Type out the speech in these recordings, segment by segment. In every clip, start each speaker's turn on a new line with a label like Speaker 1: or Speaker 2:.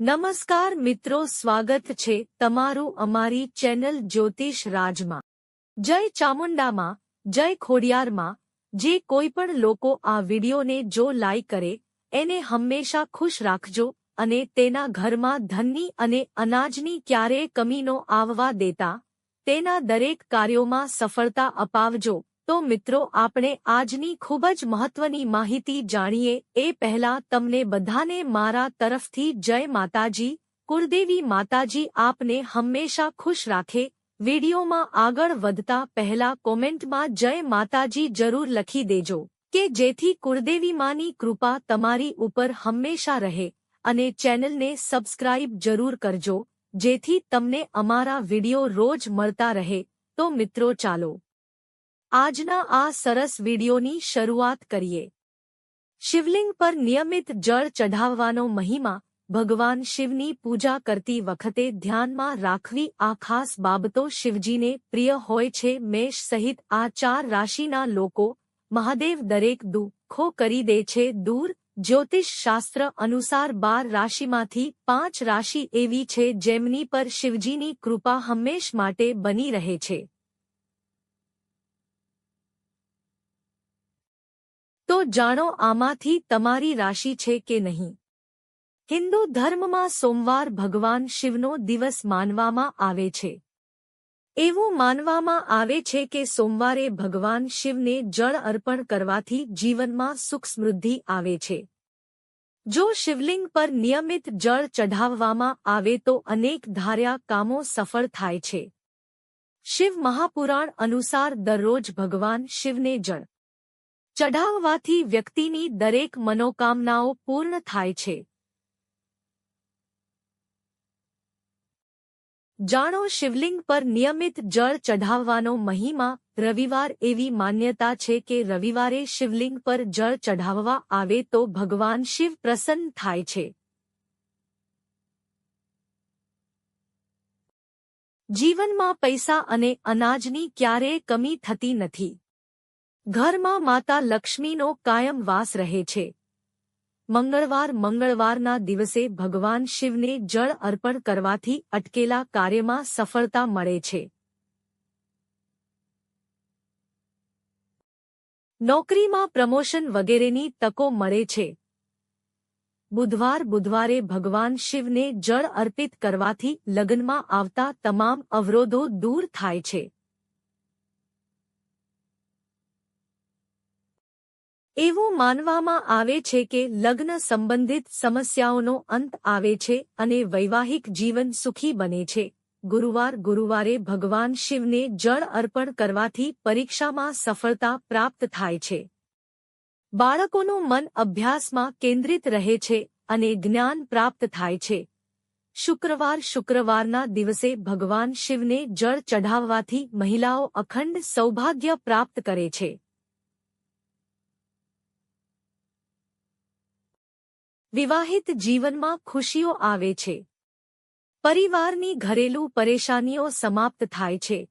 Speaker 1: નમસ્કાર મિત્રો, સ્વાગત છે તમારું અમારી ચેનલ જ્યોતિષ રાજમાં. જય ચામુંડામાં, જય ખોડિયારમાં, જે કોઈ પણ લોકો આ વિડીયોને જો લાઈક કરે, એને હંમેશા ખુશ રાખજો અને તેના ઘરમાં ધનની અને અનાજની ક્યારેય કમીનો આવવા દેતા, તેના દરેક કાર્યોમાં સફળતા અપાવજો. તો મિત્રો, આપણે આજની ખૂબ જ મહત્વની માહિતી જાણીએ. એ પહેલા તમને બધાને મારા તરફથી જય માતાજી. કુળદેવી માતાજી આપને હંમેશા ખુશ રાખે. વિડીયોમાં આગળ વધતા પહેલા કોમેન્ટમાં જય માતાજી જરૂર લખી દેજો કે જેથી કુળદેવી માની કૃપા તમારી ઉપર હંમેશા રહે અને ચેનલને સબસ્ક્રાઇબ જરૂર કરજો, જેથી તમને અમારા વિડિયો રોજ મળતા રહે. તો મિત્રો ચાલો આજના આ સરસ વિડીયોની શરૂઆત કરીએ. શિવલિંગ પર નિયમિત જળ ચઢાવવાનો મહિમા ભગવાન શિવની પૂજા કરતી વખતે ધ્યાનમાં રાખવી આ ખાસ બાબતો શિવજીને પ્રિય હોય છે. મેષ સહિત આ ચાર રાશિના લોકો મહાદેવ દરેક દુઃખો કરી દે છે. દૂર જ્યોતિષ શાસ્ત્ર અનુસાર બાર રાશિમાંથી પાંચ રાશિ એવી છે જેમની પર શિવજીની કૃપા હંમેશ માટે બની રહે છે. તો જાણો આમાંથી તમારી રાશિ છે કે નહીં? હિન્દુ ધર્મમાં સોમવાર ભગવાન શિવનો દિવસ માનવામાં આવે છે. એવું માનવામાં આવે છે કે સોમવારે ભગવાન શિવને જળ અર્પણ કરવાથી જીવનમાં સુખ સમૃદ્ધિ આવે છે. જો શિવલિંગ પર નિયમિત જળ ચઢાવવામાં આવે તો અનેક ધાર્યા કામો સફળ થાય છે. શિવ મહાપુરાણ અનુસાર દરરોજ ભગવાન શિવને જળ ચઢાવવાથી વ્યક્તિની દરેક મનોકામનાઓ પૂર્ણ થાય છે. જાણો, શિવલિંગ પર નિયમિત જળ ચઢાવવાનો મહિમા રવિવાર એવી માન્યતા છે કે રવિવારે શિવલિંગ પર જળ ચઢાવવા આવે તો ભગવાન શિવ પ્રસન્ન થાય છે. જીવનમાં પૈસા અને અનાજની ક્યારેય કમી થતી નથી. ઘરમાં માતા લક્ષ્મીનો કાયમ વાસ રહે છે. મંગળવાર મંગળવારના દિવસે ભગવાન શિવને જળ અર્પણ કરવાથી અટકેલા કાર્યમાં સફળતા મળે છે. નોકરીમાં પ્રમોશન વગેરેની તકો મળે છે. બુધવાર બુધવારે ભગવાન શિવને જળ અર્પિત કરવાથી લગ્નમાં આવતા તમામ અવરોધો દૂર થાય છે. એવું માનવામાં આવે છે કે લગ્ન સંબંધિત સમસ્યાઓનો અંત આવે છે અને વૈવાહિક જીવન સુખી બને છે. ગુરુવાર ગુરુવારે ભગવાન શિવને જળ અર્પણ કરવાથી પરીક્ષામાં સફળતા પ્રાપ્ત થાય છે. બાળકોનું મન અભ્યાસમાં કેન્દ્રિત રહે છે અને જ્ઞાન પ્રાપ્ત થાય છે. શુક્રવાર શુક્રવારના દિવસે ભગવાન શિવને જળ ચઢાવવાથી મહિલાઓ અખંડ સૌભાગ્ય પ્રાપ્ત કરે છે. વિવાહિત જીવનમાં ખુશીઓ આવે છે. પરિવારની ઘરેલું પરેશાનીઓ સમાપ્ત થાય છે.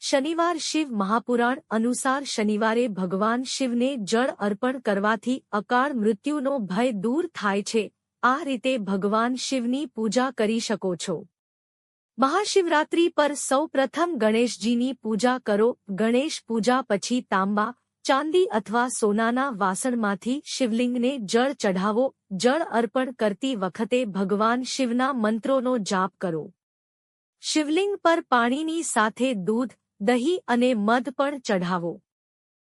Speaker 1: શનિવાર શિવ મહાપુરાણ અનુસાર શનિવારે ભગવાન શિવને જળ અર્પણ કરવાથી અકાળ મૃત્યુનો ભય દૂર થાય છે. આ રીતે ભગવાન શિવની પૂજા કરી શકો છો. મહાશિવરાત્રી પર સૌ પ્રથમ ગણેશજીની પૂજા કરો. ગણેશ પૂજા પછી તાંબા ચાંદી અથવા સોનાના વાસણમાંથી શિવલિંગને જળ ચઢાવો, જળ અર્પણ કરતી વખતે ભગવાન શિવના મંત્રોનો જાપ કરો. શિવલિંગ પર પાણીની સાથે દૂધ, દહીં અને મધ પણ ચઢાવો.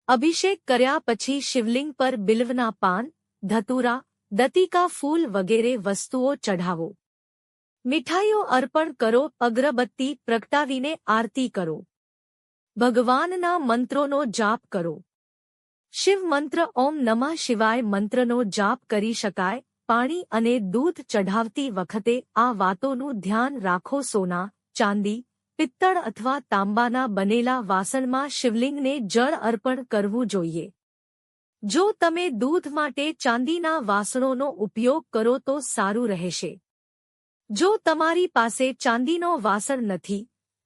Speaker 1: અભિષેક કર્યા પછી શિવલિંગ પર બિલ્વના પાન, ધતુરા, દતિકા ફૂલ વગેરે વસ્તુઓ ચઢાવો. મીઠાઈઓ અર્પણ કરો, અગરબત્તી પ્રગટાવીને આરતી કરો. ભગવાનના મંત્રોનો જાપ કરો. શિવ મંત્ર ઓમ નમઃ શિવાય મંત્રનો જાપ કરી શકાય. પાણી અને દૂધ ચઢાવતી વખતે આ વાતોનું ધ્યાન રાખો સોના, ચાંદી, પિત્તળ અથવા તાંબાના બનેલા વાસણમાં શિવલિંગને જળ અર્પણ કરવું જોઈએ. જો તમે દૂધ માટે ચાંદીના વાસણોનો ઉપયોગ કરો તો સારું રહેશે. જો તમારી પાસે ચાંદીનો વાસણ નથી,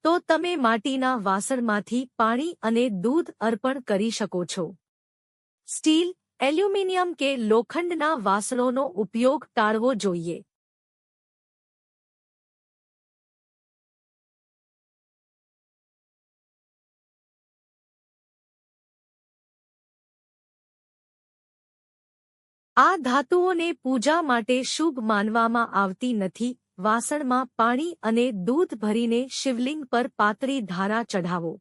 Speaker 1: તો તમે માટીના વાસણમાંથી પાણી અને દૂધ અર્પણ કરી શકો છો. સ્ટીલ, એલ્યુમિનિયમ કે લોખંડના વાસણોનો ઉપયોગ ટાળવો જોઈએ. આ ધાતુઓને પૂજા માટે શુભ માનવામાં આવતી નથી. વાસણમાં પાણી અને દૂધ ભરીને શિવલિંગ પર પાતળી ધારા ચઢાવો.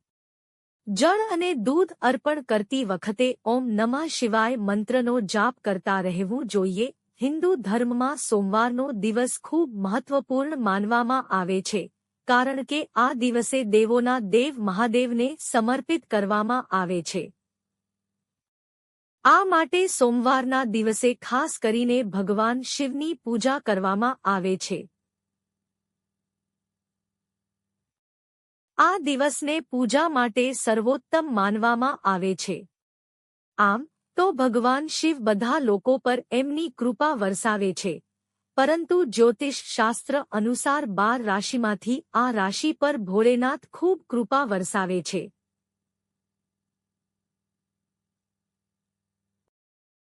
Speaker 1: જળ અને દૂધ અર્પણ કરતી વખતે ઓમ નમઃ શિવાય મંત્રનો જાપ કરતા રહેવું જોઈએ. હિન્દુ ધર્મમાં સોમવારનો દિવસ ખૂબ મહત્વપૂર્ણ માનવામાં આવે છે, કારણ કે આ દિવસે દેવોના દેવ મહાદેવને સમર્પિત કરવામાં આવે છે. આ માટે સોમવારના દિવસે ખાસ કરીને ભગવાન શિવની પૂજા કરવામાં આવે છે. આ દિવસને પૂજા માટે સર્વોત્તમ માનવામાં આવે છે. આમ, તો ભગવાન શિવ બધા લોકો પર એમની કૃપા વરસાવે છે. પરંતુ જ્યોતિષ શાસ્ત્ર અનુસાર બાર રાશિમાંથી આ રાશિ પર ભોળેનાથ ખૂબ કૃપા વરસાવે છે.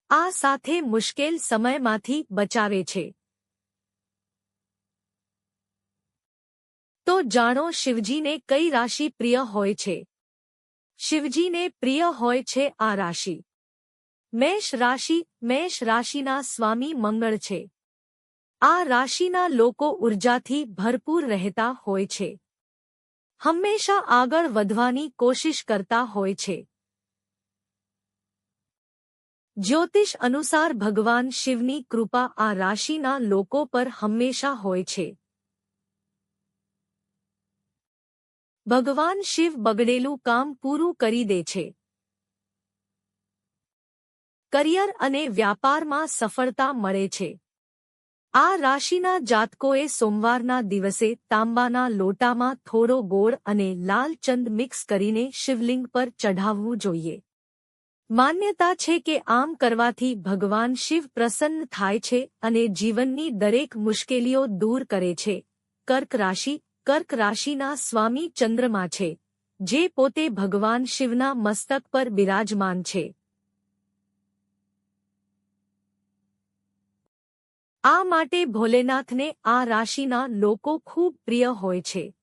Speaker 1: આ સાથે મુશ્કેલ સમયમાંથી બચાવે છે. તો જાણો શિવજીને કઈ રાશિ પ્રિય હોય છે? શિવજીને પ્રિય હોય છે આ રાશિ. મેષ રાશિ, મેષ રાશિના સ્વામી મંગળ છે. આ રાશિના લોકો ઉર્જાથી ભરપૂર રહેતા હોય છે. હંમેશા આગળ વધવાની કોશિશ કરતા હોય છે. જ્યોતિષ અનુસાર ભગવાન શિવની કૃપા આ રાશિના લોકો પર હંમેશા હોય છે. ભગવાન શિવ બગડેલું કામ પૂરું કરી દે છે. કરિયર અને વ્યાપારમાં સફળતા મળે છે. આ રાશિના જાતકોએ સોમવારના દિવસે તાંબાના લોટામાં થોડો ગોળ અને લાલચંદ મિક્સ કરીને શિવલિંગ પર ચઢાવવું જોઈએ. માન્યતા છે કે આમ કરવાથી ભગવાન શિવ પ્રસન્ન થાય છે અને જીવનની દરેક મુશ્કેલીઓ દૂર કરે છે. કર્ક રાશિ કર્ક રાશિના સ્વામી ચંદ્રમા છે, જે પોતે ભગવાન શિવના મસ્તક પર બિરાજમાન છે. આ માટે ભોલેનાથને આ રાશિના લોકો ખૂબ પ્રિય હોય છે.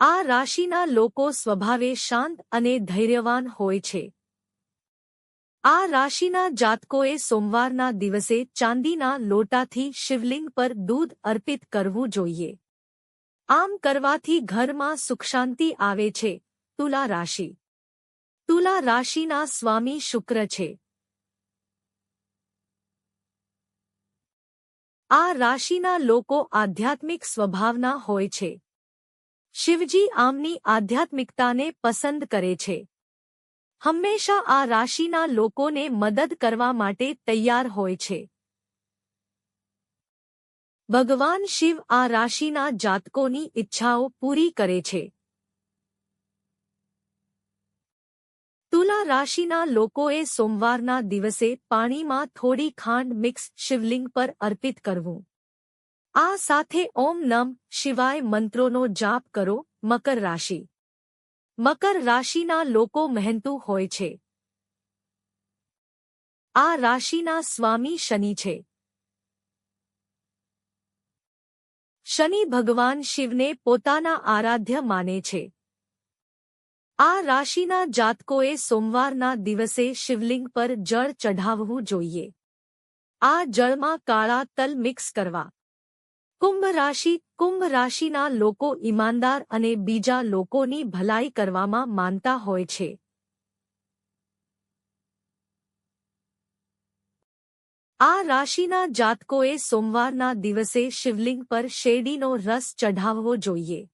Speaker 1: આ રાશિના લોકો સ્વભાવે શાંત અને ધૈર્યવાન હોય છે. આ રાશિના જાતકોએ સોમવારના દિવસે ચાંદીના લોટાથી શિવલિંગ પર દૂધ અર્પિત કરવું જોઈએ. આમ કરવાથી ઘરમાં સુખશાંતિ આવે છે, તુલા રાશિ. તુલા રાશિના સ્વામી શુક્ર છે. આ રાશિના લોકો આધ્યાત્મિક સ્વભાવના હોય છે. શિવજી આમની આધ્યાત્મિકતાને પસંદ કરે છે. હંમેશા આ રાશિના લોકોને મદદ કરવા માટે તૈયાર હોય છે. ભગવાન શિવ આ રાશિના જાતકોની ઈચ્છાઓ પૂરી કરે છે. તુલા રાશિના લોકોએ સોમવારના દિવસે પાણીમાં થોડી ખાંડ મિક્સ શિવલિંગ પર અર્પિત કરવું. આ સાથે ઓમ નમ શિવાય મંત્રોનો જાપ કરો, મકર રાશિ. મકર રાશિના લોકો મહેનતુ હોય છે. આ રાશિના સ્વામી શનિ છે. શનિ ભગવાન શિવને પોતાના આરાધ્ય માને છે. આ રાશિના જાતકોએ સોમવારના દિવસે શિવલિંગ પર જળ ચઢાવવું જોઈએ. આ જળમાં કાળા તલ મિક્સ કરવા. કુંભ રાશિ, કુંભ રાશિના લોકો ઈમાનદાર અને બીજા લોકોની ભલાઈ કરવામાં માનતા હોય છે. આ રાશિના જાતકોએ સોમવારના દિવસે શિવલિંગ પર શેરડીનો રસ ચઢાવવો જોઈએ.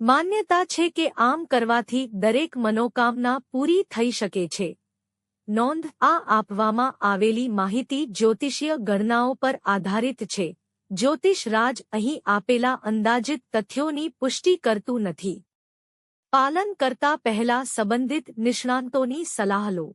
Speaker 1: માન્યતા છે કે આમ કરવાથી દરેક મનોકામના પૂરી થઈ શકે છે. નોંધ આ આપવામાં આવેલી માહિતી જ્યોતિષીય ગણનાઓ પર આધારિત છે. જ્યોતિષ રાજ અહીં આપેલા અંદાજિત તથ્યોની પુષ્ટિ કરતું નથી. પાલન કરતા પહેલા સંબંધિત નિષ્ણાંતોની સલાહ લો.